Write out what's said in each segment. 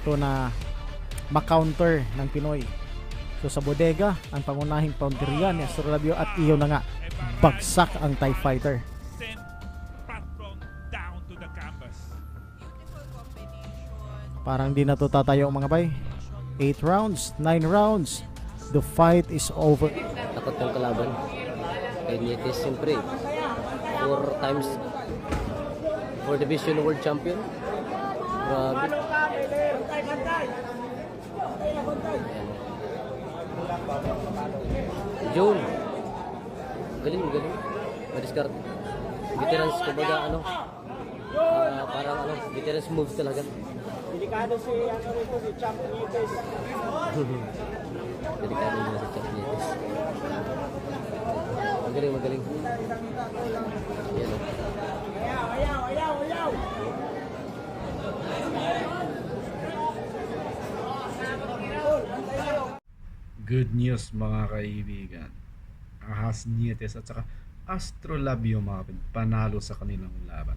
ito na makounter ng Pinoy. So sa bodega, ang pangunahing punteriya ni Astrolabio at iyo na nga, bagsak ang TIE Fighter. Parang di na to tatayo mga bay. 8 rounds, 9 rounds. The fight is over. takot ng kalaban. Kay Nietes, siyempre, four times for division world champion. Grabe. June. Galing, galing. Madiskart. Veterans, kumbaga, ano, ah, parang ano, veterans moves talaga. Delikado si ano rito si Champ Nietes. Delikado nila sa Chuck Nietes. Magaling, magaling. Yan, oh. Ayaw, ayaw, ayaw, ayaw. Good news mga kaibigan. Ahas Nietes at saka Astrolabio mga kapatid, panalo sa kanilang laban.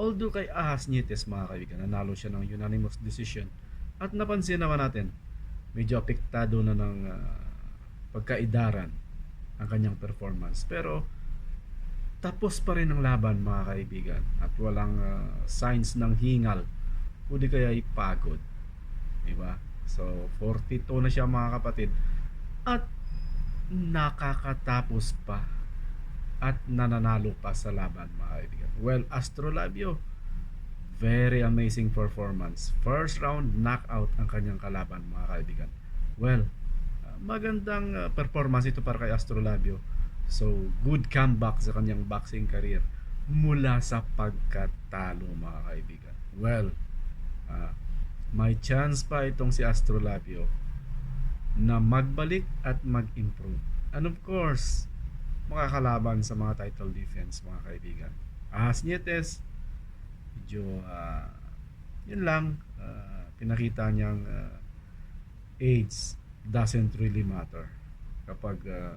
Although kay Ahas Nietes mga kaibigan, nanalo siya ng unanimous decision. At napansin naman natin, medyo apektado na ng ah, pagkaidaran ang kanyang performance. Pero tapos pa rin ang laban mga kaibigan at walang ah, signs ng hingal o di kaya pagod. Diba? So, 42 na siya mga kapatid. At nakakatapos pa at nananalo pa sa laban mga kaibigan. Well, Astrolabio, very amazing performance. First round knockout ang kanyang kalaban mga kaibigan. Well, uh, magandang uh, performance ito para kay Astrolabio. So, good comeback sa kanyang boxing career mula sa pagkatalo mga kaibigan. Well, uh, may chance pa itong si Astrolabio na magbalik at mag-improve. And of course, makakalaban sa mga title defense mga kaibigan. Ahas Nietes, medyo ah, yun lang, ah, pinakita niyang ah, age doesn't really matter kapag ah,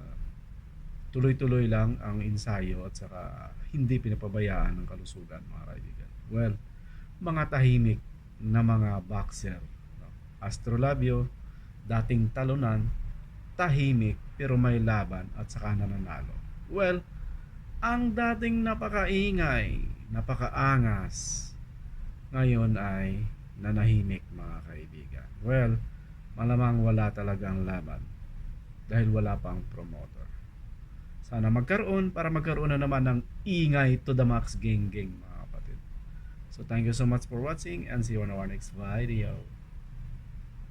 tuloy-tuloy lang ang ensayo at saka hindi pinapabayaan ng kalusugan mga kaibigan. Well, mga tahimik na mga boxer. no? Astrolabio, dating talunan, tahimik pero may laban at saka nananalo. Well, ang dating napakaingay, napakaangas, ngayon ay nanahimik mga kaibigan. Well, malamang wala talagang laban dahil wala pang promoter. Sana magkaroon para magkaroon na naman ng ingay to the max gang gang mga kapatid. So thank you so much for watching and see you on our next video.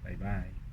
Bye bye.